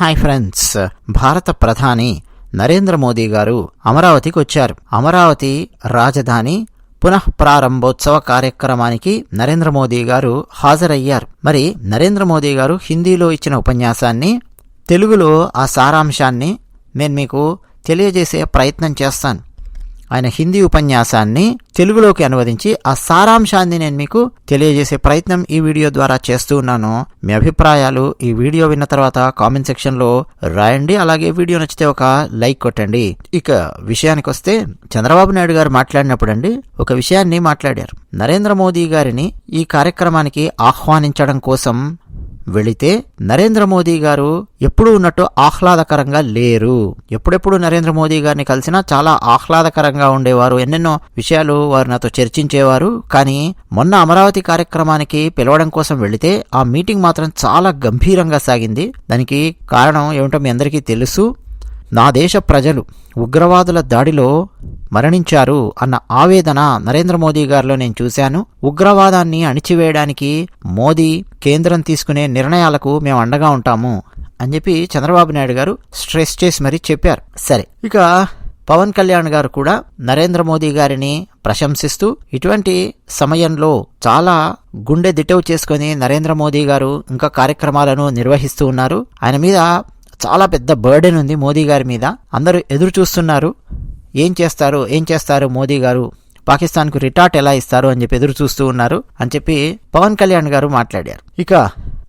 Hi friends. భారత ప్రధాని నరేంద్ర మోదీ గారు అమరావతికి వచ్చారు. అమరావతి రాజధాని పునః ప్రారంభోత్సవ కార్యక్రమానికి నరేంద్ర మోదీ గారు హాజరయ్యారు. మరి నరేంద్ర మోదీ గారు హిందీలో ఇచ్చిన ఉపన్యాసాన్ని తెలుగులో ఆ సారాంశాన్ని నేను మీకు తెలియజేసే ప్రయత్నం చేస్తాను. ఆయన హిందీ ఉపన్యాసాన్ని తెలుగులోకి అనువదించి ఆ సారాంశాన్ని నేను మీకు తెలియజేసే ప్రయత్నం ఈ వీడియో ద్వారా చేస్తూ ఉన్నాను. మీ అభిప్రాయాలు ఈ వీడియో విన్న తర్వాత కామెంట్ సెక్షన్లో రాయండి. అలాగే వీడియో నచ్చితే ఒక లైక్ కొట్టండి. ఇక విషయానికి వస్తే చంద్రబాబు నాయుడు గారు మాట్లాడినప్పుడు అండి ఒక విషయాన్ని మాట్లాడారు. నరేంద్ర మోదీ గారిని ఈ కార్యక్రమానికి ఆహ్వానించడం కోసం వెళితే నరేంద్ర మోదీ గారు ఎప్పుడు ఉన్నట్టు ఆహ్లాదకరంగా లేరు. ఎప్పుడెప్పుడు నరేంద్ర మోదీ గారిని కలిసినా చాలా ఆహ్లాదకరంగా ఉండేవారు. ఎన్నెన్నో విషయాలు వారు నాతో చర్చించేవారు. కానీ మొన్న అమరావతి కార్యక్రమానికి పిలవడం కోసం వెళితే ఆ మీటింగ్ మాత్రం చాలా గంభీరంగా సాగింది. దానికి కారణం ఏమిటో మీ అందరికీ తెలుసు. నా దేశ ప్రజలు ఉగ్రవాదుల దాడిలో మరణించారు అన్న ఆవేదన నరేంద్ర మోదీ గారిలో నేను చూశాను. ఉగ్రవాదాన్ని అణిచివేయడానికి మోదీ కేంద్రం తీసుకునే నిర్ణయాలకు మేము అండగా ఉంటాము అని చెప్పి చంద్రబాబు నాయుడు గారు స్ట్రెస్ చేసి మరీ చెప్పారు. సరే ఇక పవన్ కళ్యాణ్ గారు కూడా నరేంద్ర మోదీ గారిని ప్రశంసిస్తూ ఇటువంటి సమయంలో చాలా గుండె దిటవు చేసుకుని నరేంద్ర మోదీ గారు ఇంకా కార్యక్రమాలను నిర్వహిస్తూ ఉన్నారు. ఆయన మీద చాలా పెద్ద బర్డెన్ ఉంది మోదీ గారి మీద. అందరూ ఎదురు చూస్తున్నారు. ఏం చేస్తారు ఏం చేస్తారు మోదీ గారు? పాకిస్తాన్కు రిటార్ట్ ఎలా ఇస్తారు అని చెప్పి ఎదురు చూస్తూ ఉన్నారు అని చెప్పి పవన్ కళ్యాణ్ గారు మాట్లాడారు. ఇక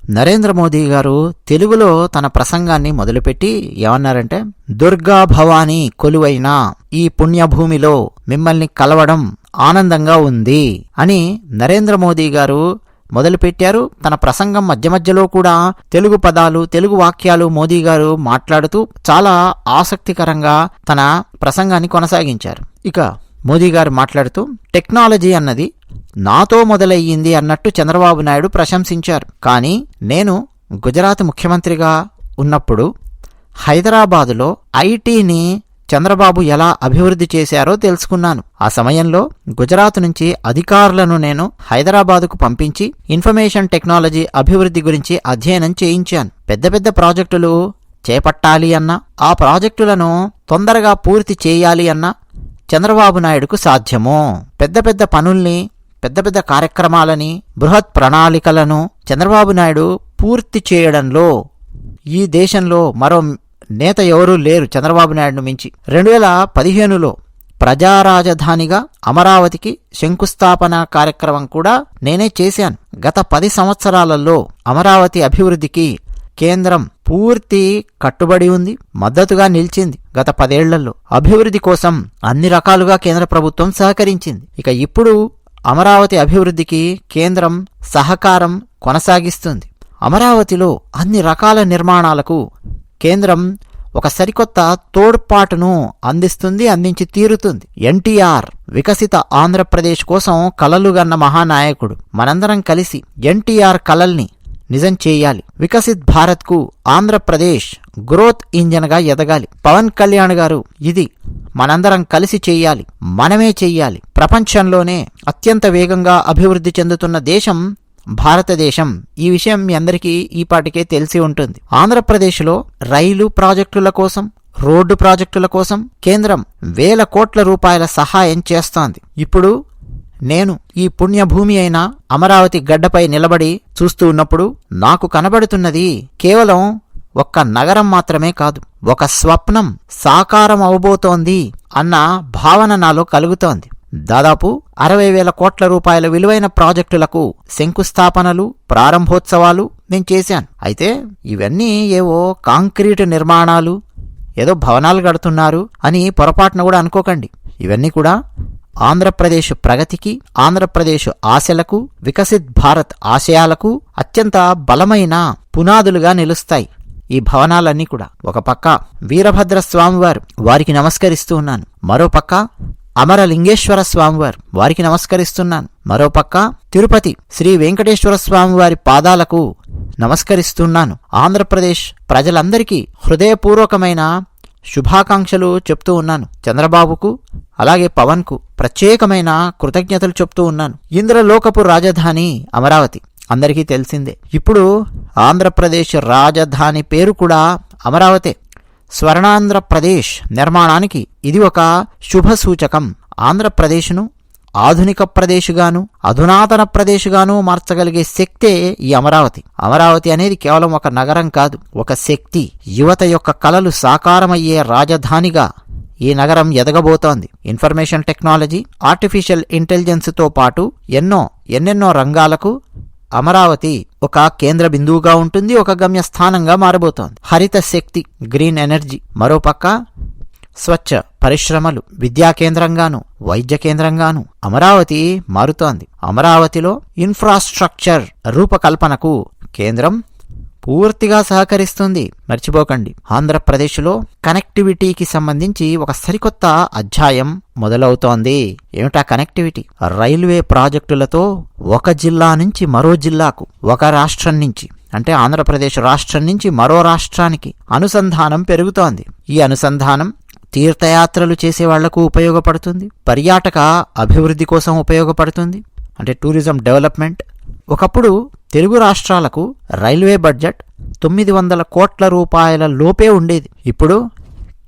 నరేంద్ర మోదీ గారు తెలుగులో తన ప్రసంగాన్ని మొదలుపెట్టి ఏమన్నారంటే దుర్గా భవానీ కొలువైన ఈ పుణ్యభూమిలో మిమ్మల్ని కలవడం ఆనందంగా ఉంది అని నరేంద్ర మోదీ గారు మొదలుపెట్టారు. తన ప్రసంగం మధ్య మధ్యలో కూడా తెలుగు పదాలు తెలుగు వాక్యాలు మోదీ గారు మాట్లాడుతూ చాలా ఆసక్తికరంగా తన ప్రసంగాన్ని కొనసాగించారు. ఇక మోదీ గారు మాట్లాడుతూ టెక్నాలజీ అన్నది నాతో మొదలయ్యింది అన్నట్టు చంద్రబాబు నాయుడు ప్రశంసించారు. కానీ నేను గుజరాత్ ముఖ్యమంత్రిగా ఉన్నప్పుడు హైదరాబాదులో ఐటీని చంద్రబాబు ఎలా అభివృద్ధి చేశారో తెలుసుకున్నాను. ఆ సమయంలో గుజరాత్ నుంచి అధికారులను నేను హైదరాబాదుకు పంపించి ఇన్ఫర్మేషన్ టెక్నాలజీ అభివృద్ధి గురించి అధ్యయనం చేయించాను. పెద్ద పెద్ద ప్రాజెక్టులు చేపట్టాలి అన్నా ఆ ప్రాజెక్టులను తొందరగా పూర్తి చేయాలి అన్నా చంద్రబాబు నాయుడుకు సాధ్యము. పెద్ద పెద్ద పనుల్ని పెద్ద పెద్ద కార్యక్రమాలని బృహత్ ప్రణాళికలను చంద్రబాబు నాయుడు పూర్తి చేయడంలో ఈ దేశంలో మరో నేత ఎవరూ లేరు చంద్రబాబు నాయుడును మించి. రెండు వేల పదిహేనులో ప్రజారాజధానిగా అమరావతికి శంకుస్థాపన కార్యక్రమం కూడా నేనే చేశాను. గత పది సంవత్సరాలలో అమరావతి అభివృద్ధికి కేంద్రం పూర్తి కట్టుబడి ఉంది మద్దతుగా నిలిచింది గత పదేళ్ళలో. అభివృద్ధి కోసం అన్ని రకాలుగా కేంద్ర ప్రభుత్వం సహకరించింది. ఇక ఇప్పుడు అమరావతి అభివృద్ధికి కేంద్రం సహకారం కొనసాగిస్తుంది. అమరావతిలో అన్ని రకాల నిర్మాణాలకు కేంద్రం ఒక సరికొత్త తోడ్పాటును అందిస్తుంది అందించి తీరుతుంది. ఎన్టీఆర్ వికసిత ఆంధ్రప్రదేశ్ కోసం కలలుగన్న మహానాయకుడు. మనందరం కలిసి ఎన్టీఆర్ కలల్ని నిజం చేయాలి. వికసిత్ భారత్కు ఆంధ్రప్రదేశ్ గ్రోత్ ఇంజన్గా ఎదగాలి. పవన్ కళ్యాణ్ గారు ఇది మనందరం కలిసి చేయాలి. మనమే చేయాలి. ప్రపంచంలోనే అత్యంత వేగంగా అభివృద్ధి చెందుతున్న దేశం భారతదేశం. ఈ విషయం మీ అందరికీ ఈపాటికే తెలిసి ఉంటుంది. ఆంధ్రప్రదేశ్లో రైలు ప్రాజెక్టుల కోసం రోడ్డు ప్రాజెక్టుల కోసం కేంద్రం వేల కోట్ల రూపాయల సహాయం చేస్తోంది. ఇప్పుడు నేను ఈ పుణ్యభూమి అయిన అమరావతి గడ్డపై నిలబడి చూస్తూ ఉన్నప్పుడు నాకు కనబడుతున్నది కేవలం ఒక్క నగరం మాత్రమే కాదు ఒక స్వప్నం సాకారం అవబోతోంది అన్న భావన నాలో కలుగుతోంది. దాదాపు అరవై వేల కోట్ల రూపాయల విలువైన ప్రాజెక్టులకు శంకుస్థాపనలు ప్రారంభోత్సవాలు నేను చేశాను. అయితే ఇవన్నీ ఏవో కాంక్రీటు నిర్మాణాలు ఏదో భవనాలు కడుతున్నారు అని పొరపాటున కూడా అనుకోకండి. ఇవన్నీ కూడా ఆంధ్రప్రదేశ్ ప్రగతికి ఆంధ్రప్రదేశ్ ఆశలకు వికసిత్ భారత్ ఆశయాలకు అత్యంత బలమైన పునాదులుగా నిలుస్తాయి ఈ భవనాలన్నీ కూడా. ఒక పక్క వీరభద్ర స్వామివారు వారికి నమస్కరిస్తూ ఉన్నాను. మరో పక్క అమరలింగేశ్వర స్వామివారు. వారికి నమస్కరిస్తున్నాను. మరోపక్క తిరుపతి శ్రీ వెంకటేశ్వర స్వామివారి పాదాలకు నమస్కరిస్తున్నాను. ఆంధ్రప్రదేశ్ ప్రజలందరికీ హృదయపూర్వకమైన శుభాకాంక్షలు చెప్తూ ఉన్నాను. చంద్రబాబుకు అలాగే పవన్కు ప్రత్యేకమైన కృతజ్ఞతలు చెప్తూ ఉన్నాను. ఇంద్రలోకపు రాజధాని అమరావతి. అందరికీ తెలిసిందే. ఇప్పుడు ఆంధ్రప్రదేశ్ రాజధాని పేరు కూడా అమరావతే. స్వర్ణాంధ్రప్రదేశ్ నిర్మాణానికి ఇది ఒక శుభ సూచకం ఆంధ్రప్రదేశ్ను ఆధునిక ప్రదేశ్గాను అధునాతన ప్రదేశ్గాను మార్చగలిగే శక్తే ఈ అమరావతి. అమరావతి అనేది కేవలం ఒక నగరం కాదు ఒక శక్తి. యువత యొక్క కలలు సాకారమయ్యే రాజధానిగా ఈ నగరం ఎదగబోతోంది. ఇన్ఫర్మేషన్ టెక్నాలజీ ఆర్టిఫిషియల్ ఇంటెలిజెన్స్తో పాటు ఎన్నో ఎన్నెన్నో రంగాలకు అమరావతి ఒక కేంద్ర బిందువుగా ఉంటుంది ఒక గమ్యస్థానంగా మారబోతోంది. హరిత శక్తి గ్రీన్ ఎనర్జీ మరోపక్క స్వచ్ఛ పరిశ్రమలు విద్యా కేంద్రంగాను వైద్య కేంద్రంగాను అమరావతి మారుతోంది. అమరావతిలో ఇన్ఫ్రాస్ట్రక్చర్ రూపకల్పనకు కేంద్రం పూర్తిగా సహకరిస్తుంది. మర్చిపోకండి. ఆంధ్రప్రదేశ్లో కనెక్టివిటీకి సంబంధించి ఒక సరికొత్త అధ్యాయం మొదలవుతోంది. ఏమిటా కనెక్టివిటీ? రైల్వే ప్రాజెక్టులతో ఒక జిల్లా నుంచి మరో జిల్లాకు ఒక రాష్ట్రం నుంచి అంటే ఆంధ్రప్రదేశ్ రాష్ట్రం నుంచి మరో రాష్ట్రానికి అనుసంధానం పెరుగుతోంది. ఈ అనుసంధానం తీర్థయాత్రలు చేసే వాళ్ళకు ఉపయోగపడుతుంది. పర్యాటక అభివృద్ధి కోసం ఉపయోగపడుతుంది. అంటే టూరిజం డెవలప్మెంట్. ఒకప్పుడు తెలుగు రాష్ట్రాలకు రైల్వే బడ్జెట్ తొమ్మిది వందల కోట్ల రూపాయల లోపే ఉండేది. ఇప్పుడు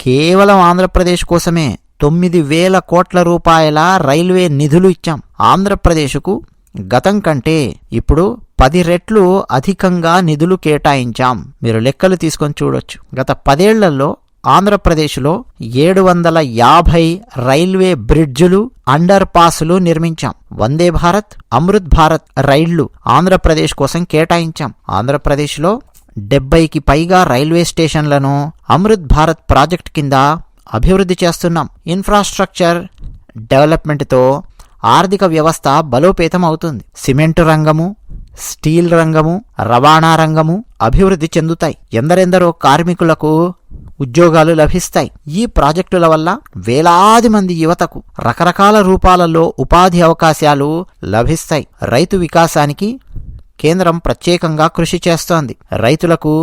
కేవలం ఆంధ్రప్రదేశ్ కోసమే తొమ్మిది వేల కోట్ల రూపాయల రైల్వే నిధులు ఇచ్చాం. ఆంధ్రప్రదేశ్కు గతం కంటే ఇప్పుడు పది రెట్లు అధికంగా నిధులు కేటాయించాం. మీరు లెక్కలు తీసుకొని చూడొచ్చు. గత పదేళ్ళలో ఆంధ్రప్రదేశ్లో ఏడు వందల యాభై రైల్వే బ్రిడ్జులు అండర్ పాసులు నిర్మించాం. వందే భారత్ అమృత్ భారత్ రైళ్ళు ఆంధ్రప్రదేశ్ కోసం కేటాయించాం. ఆంధ్రప్రదేశ్లో డెబ్బైకి పైగా రైల్వే స్టేషన్లను అమృత్ భారత్ ప్రాజెక్ట్ కింద అభివృద్ధి చేస్తున్నాం. ఇన్ఫ్రాస్ట్రక్చర్ డెవలప్మెంట్తో ఆర్థిక వ్యవస్థ బలోపేతం అవుతుంది. సిమెంటు రంగము స్టీల్ రంగము రవాణా రంగము అభివృద్ధి చెందుతాయి. ఎందరెందరో కార్మికులకు ఉద్యోగాలు లభిస్తాయి. ఈ ప్రాజెక్టుల వల్ల వేలాది మంది యువతకు రకరకాల రూపాలలో ఉపాధి అవకాశాలు లభిస్తాయి. రైతు వికాసానికి కేంద్రం ప్రత్యేకంగా కృషి చేస్తోంది. రైతులకు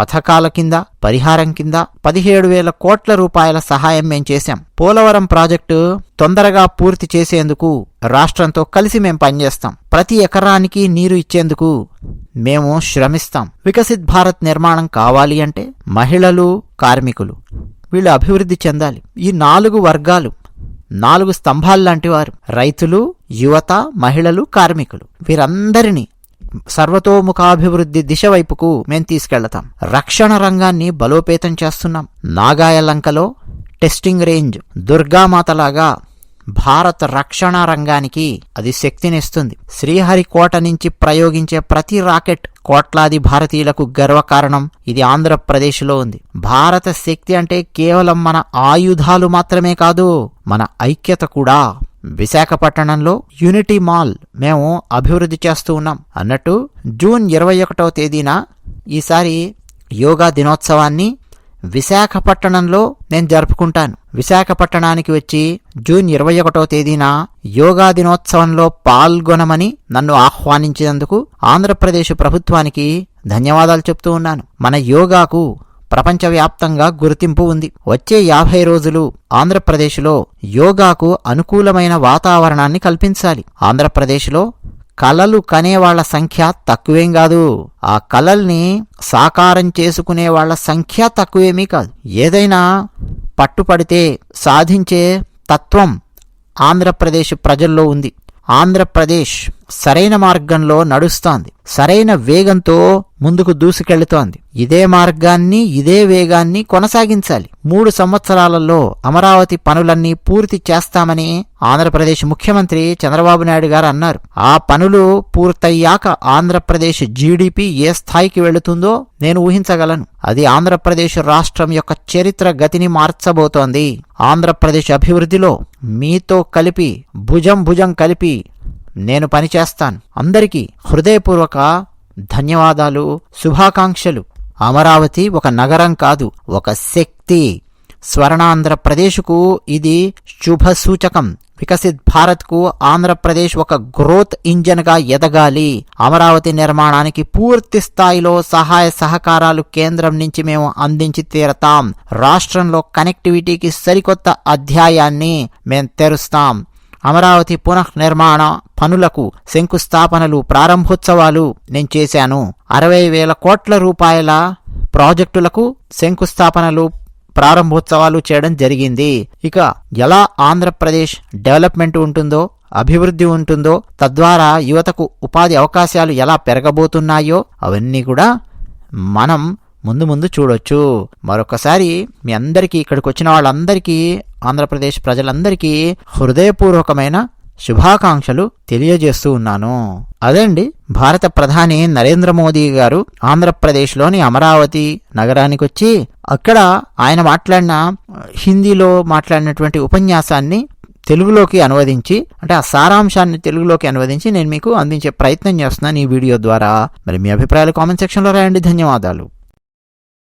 పథకాల కింద పరిహారం కింద పదిహేడు వేల కోట్ల రూపాయల సహాయం మేం చేశాం. పోలవరం ప్రాజెక్టు తొందరగా పూర్తి చేసేందుకు రాష్ట్రంతో కలిసి మేం పనిచేస్తాం. ప్రతి ఎకరానికి నీరు ఇచ్చేందుకు మేము శ్రమిస్తాం. వికసిత్ భారత్ నిర్మాణం కావాలి అంటే మహిళలు కార్మికులు. వీళ్ళు అభివృద్ధి చెందాలి. ఈ నాలుగు వర్గాలు నాలుగు స్తంభాల్లాంటి వారు. రైతులు యువత మహిళలు కార్మికులు. వీరందరినీ సర్వతోముఖాభివృద్ధి దిశ వైపుకు మేం తీసుకెళ్తాం రక్షణ రంగాన్ని బలోపేతం చేస్తున్నాం. నాగాయలంకలో టెస్టింగ్ రేంజ్ దుర్గామాతలాగా భారత రక్షణ రంగానికి అది శక్తినిస్తుంది. శ్రీహరికోట నుంచి ప్రయోగించే ప్రతి రాకెట్ కోట్లాది భారతీయులకు గర్వకారణం ఇది ఆంధ్రప్రదేశ్లో ఉంది. భారత శక్తి అంటే కేవలం మన ఆయుధాలు మాత్రమే కాదు మన ఐక్యత కూడా విశాఖపట్టణంలో యూనిటీ మాల్ మేము అభివృద్ధి చేస్తూ ఉన్నాం. అన్నట్టు జూన్ ఇరవై ఒకటవ తేదీన ఈసారి యోగా దినోత్సవాన్ని విశాఖపట్టణంలో నేను జరుపుకుంటాను. విశాఖపట్టణానికి వచ్చి జూన్ ఇరవై ఒకటో తేదీన యోగా దినోత్సవంలో పాల్గొనమని నన్ను ఆహ్వానించినందుకు ఆంధ్రప్రదేశ్ ప్రభుత్వానికి ధన్యవాదాలు చెప్తూ ఉన్నాను. మన యోగాకు ప్రపంచవ్యాప్తంగా గుర్తింపు ఉంది. వచ్చే యాభై రోజులు ఆంధ్రప్రదేశ్లో యోగాకు అనుకూలమైన వాతావరణాన్ని కల్పించాలి. ఆంధ్రప్రదేశ్లో కలలు కనేవాళ్ళ సంఖ్య తక్కువేం కాదు. ఆ కలల్ని సాకారం చేసుకునే వాళ్ళ సంఖ్య తక్కువేమీ కాదు. ఏదైనా పట్టుపడితే సాధించే తత్వం ఆంధ్రప్రదేశ్ ప్రజల్లో ఉంది. ఆంధ్రప్రదేశ్ సరైన మార్గంలో నడుస్తోంది. సరైన వేగంతో ముందుకు దూసుకెళ్తోంది. ఇదే మార్గాన్ని ఇదే వేగాన్ని కొనసాగించాలి. మూడు సంవత్సరాలలో అమరావతి పనులన్నీ పూర్తి చేస్తామని ఆంధ్రప్రదేశ్ ముఖ్యమంత్రి చంద్రబాబు నాయుడు గారు అన్నారు. ఆ పనులు పూర్తయ్యాక ఆంధ్రప్రదేశ్ జీడిపి ఏ స్థాయికి వెళుతుందో నేను ఊహించగలను. అది ఆంధ్రప్రదేశ్ రాష్ట్రం యొక్క చరిత్ర గతిని మార్చబోతోంది. ఆంధ్రప్రదేశ్ అభివృద్ధిలో మీతో కలిపి భుజం భుజం కలిపి నేను పనిచేస్తాను అందరికీ హృదయపూర్వక ధన్యవాదాలు శుభాకాంక్షలు. అమరావతి ఒక నగరం కాదు ఒక శక్తి. స్వర్ణాంధ్రప్రదేశ్కు ఇది శుభ సూచకం వికసిత్ భారత్కు ఆంధ్రప్రదేశ్ ఒక గ్రోత్ ఇంజన్గా ఎదగాలి. అమరావతి నిర్మాణానికి పూర్తి స్థాయిలో సహాయ సహకారాలు కేంద్రం నుంచి మేము అందించి తీరతాం. రాష్ట్రంలో కనెక్టివిటీకి సరికొత్త అధ్యాయాన్ని మేం తెరుస్తాం. అమరావతి పునఃనిర్మాణ పనులకు శంకుస్థాపనలు ప్రారంభోత్సవాలు నేను చేశాను. అరవై వేల కోట్ల రూపాయల ప్రాజెక్టులకు శంకుస్థాపనలు ప్రారంభోత్సవాలు చేయడం జరిగింది. ఇక ఎలా ఆంధ్రప్రదేశ్ డెవలప్మెంట్ ఉంటుందో అభివృద్ధి ఉంటుందో తద్వారా యువతకు ఉపాధి అవకాశాలు ఎలా పెరగబోతున్నాయో అవన్నీ కూడా మనం ముందు ముందు చూడొచ్చు. మరొకసారి మీ అందరికీ ఇక్కడికి వచ్చిన వాళ్ళందరికీ ఆంధ్రప్రదేశ్ ప్రజలందరికీ హృదయపూర్వకమైన శుభాకాంక్షలు తెలియజేస్తూ ఉన్నాను. అదండి భారత ప్రధాని నరేంద్ర మోదీ గారు ఆంధ్రప్రదేశ్లోని అమరావతి నగరానికి వచ్చి అక్కడ ఆయన మాట్లాడిన హిందీలో మాట్లాడినటువంటి ఉపన్యాసాన్ని తెలుగులోకి అనువదించి అంటే ఆ సారాంశాన్ని తెలుగులోకి అనువదించి నేను మీకు అందించే ప్రయత్నం చేస్తున్నాను ఈ వీడియో ద్వారా. మరి మీ అభిప్రాయాలు కామెంట్ సెక్షన్లో రాయండి. ధన్యవాదాలు.